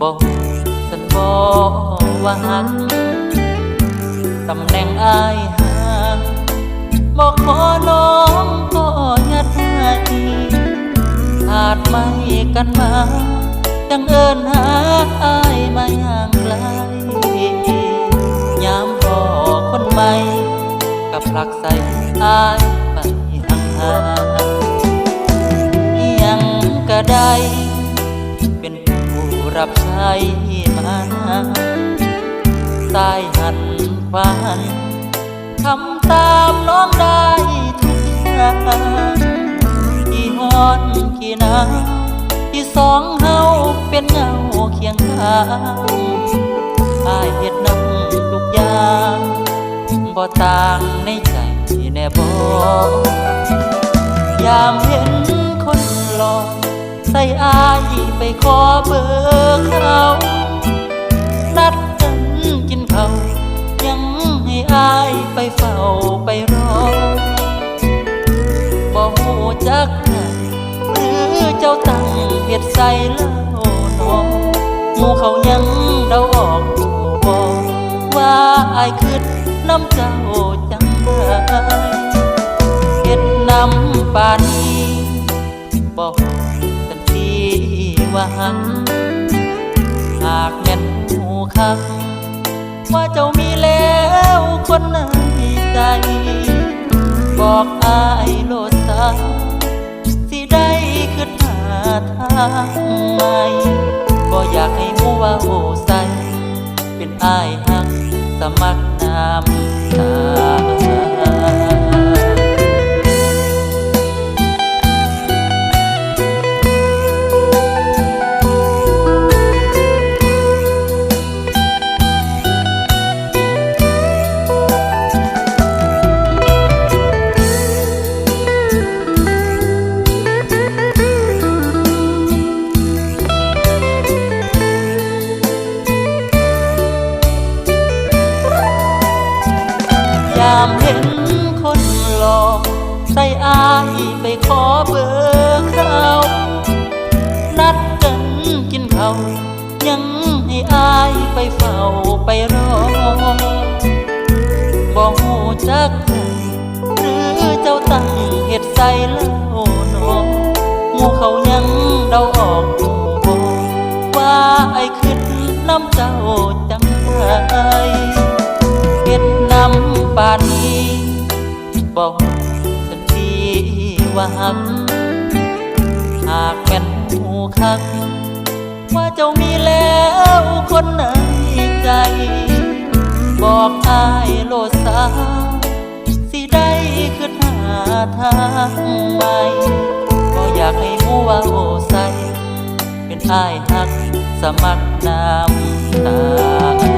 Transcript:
บอกฉันบอว่าหักตำแหน่งอายหาบอกขอน้องก็ยัดให้ขาดไม่กันมาจังเอินหาอายมาอย่างไกลยามพอคนใหม่กับผลักใส่อายไปห่างหางๆยังก็ได้ มาสายหันควันทำตามน้องได้ทุกอย่างกี่ฮอนกี่นาวที่สองเฮาเป็นเงาเคียงข้างอายเฮ็ดน้ำทุกอย่างบ่ต่างในใจแน่บ่ยามเห็น ใส่อายไปขอเบอร์เขานัดกันกินเขายังให้อายไปเฝ้าไปรอบอกหูจักใครหรือเจ้าตั้งเหตุใส่เล่าหนอหมูเขายังเดาออกบอกว่าอายคืดน้ำเจ้าจังได้เฮ็ดน้ำปานี้บอก ว่าหักหากแม่นหูคัก ว่าเจ้ามีแล้วคนในใจ บอกอายโลดสาสิได้ขึ้นหาทางใหม่ก็อยากให้มูว่าโหใส เป็นอายหักสมัครน้ำตา ยามเห็นคนหลอกใส่อายไปขอเบอร์เขานัดกันกินเขายังให้อายไปเฝ้าไปรอบอกหูจักใครหรือเจ้าตั้งเหตุใส่เล่าหนอหมูเขา หัก หากแม่นหูคัก ว่าเจ้ามีแล้วคนในใจ บอกอายโลดสา สิได้ขึ้นหาทางใหม่ก็อยากให้มูว่าโอใส เป็นอายหักสมัครน้ำตา